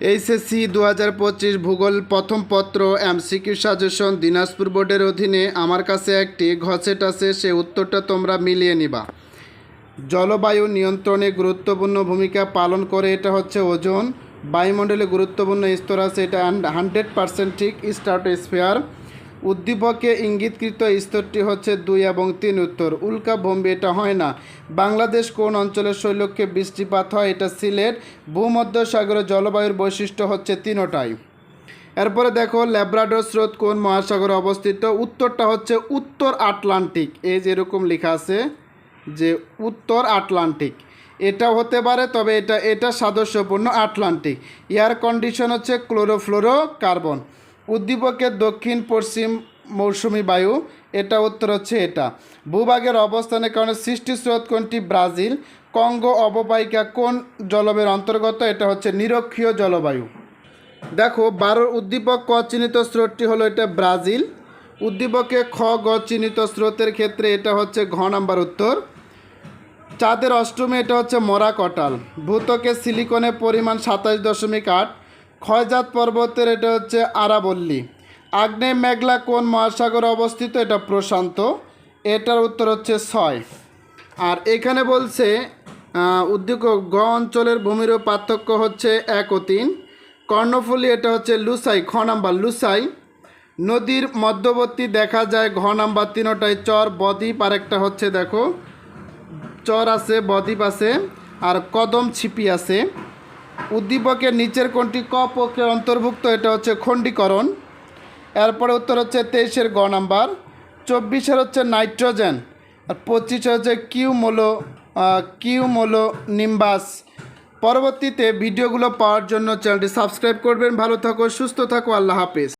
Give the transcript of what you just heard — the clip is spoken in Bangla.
এইচএসসি দু হাজার পঁচিশ ভূগোল প্রথম পত্র এমসিকিউ সাজেশন দিনাজপুর বোর্ডের অধীনে আমার কাছে একটি, ঘসেট আছে, সে উত্তরটা তোমরা মিলিয়ে নিবা। জলবায়ু নিয়ন্ত্রণে গুরুত্বপূর্ণ ভূমিকা পালন করে, এটা হচ্ছে ওজন। বায়ুমণ্ডলে গুরুত্বপূর্ণ স্তর আছে, এটা হান্ড্রেড পার্সেন্ট ঠিক স্টার্টোস্ফিয়ার। উদ্দীপকে ইঙ্গিতকৃত স্তরটি হচ্ছে দুই এবং তিন উত্তর। উল্কা ভম্বি, এটা হয় না। বাংলাদেশ কোন অঞ্চলের শৈলক্ষে বৃষ্টিপাত হয়, এটা সিলেট। ভূমধ্যসাগরের জলবায়ুর বৈশিষ্ট্য হচ্ছে তিনোটাই। এরপরে দেখো, ল্যাব্রাডোর স্রোত কোন মহাসাগরে অবস্থিত? উত্তরটা হচ্ছে উত্তর আটলান্টিক। এই যে এরকম লেখা আছে যে উত্তর আটলান্টিক। এটা হতে পারে, তবে এটা এটা সাদস্যপূর্ণ আটলান্টিক। এয়ার কন্ডিশন হচ্ছে ক্লোরোফ্লোরো কার্বন উদ্দীপকের দক্ষিণ পশ্চিম মৌসুমি বায়ু, এটা উত্তর হচ্ছে এটা। ভূভাগের অবস্থানের কারণে সৃষ্টি স্রোত কোনটি? ব্রাজিল। কঙ্গো অববাহিকা কোন জলবায়ুর অন্তর্গত? এটা হচ্ছে নিরক্ষীয় জলবায়ু। দেখো, বারোর উদ্দীপক ক চিহ্নিত স্রোতটি হলো এটা ব্রাজিল। উদ্দীপকে খ গ চিহ্নিত স্রোতের ক্ষেত্রে এটা হচ্ছে ঘ নাম্বার উত্তর। চাঁদের অষ্টমী, এটা হচ্ছে মরা কটাল ভূতকে সিলিকনের পরিমাণ সাতাশ দশমিক আট। ক্ষয়জাত পর্বতের এটা হচ্ছে আরাবল্লী। আগ্নেয় মেঘলা কোন মহাসাগরে অবস্থিত? এটা প্রশান্ত। এটার উত্তর হচ্ছে ছয়। আর এখানে বলছে উদ্যোগ গ অঞ্চলের ভূমিরও পার্থক্য হচ্ছে এক ও তিন। কর্ণফুলী এটা হচ্ছে লুসাই, খ নাম্বার লুসাই। নদীর মধ্যবর্তী দেখা যায়, ঘ নাম্বার তিনোটায় চর, বদ্বীপ আর একটা হচ্ছে দেখো, চর আছে, বদ্বীপ আছে, আর কদম ছিপি আছে। উদ্দীপকের নিচের কোনটি ক অন্তর্ভুক্ত, এটা হচ্ছে খণ্ডীকরণ। এরপরে উত্তর হচ্ছে তেইশের গ নাম্বার, চব্বিশের হচ্ছে নাইট্রোজেন, আর পঁচিশে হচ্ছে কিউমোলো কিউমোলো নিম্বাস পরবর্তীতে ভিডিওগুলো পাওয়ার জন্য চ্যানেলটি সাবস্ক্রাইব করবেন। ভালো থাকো, সুস্থ থাকো, আল্লাহ হাফেজ।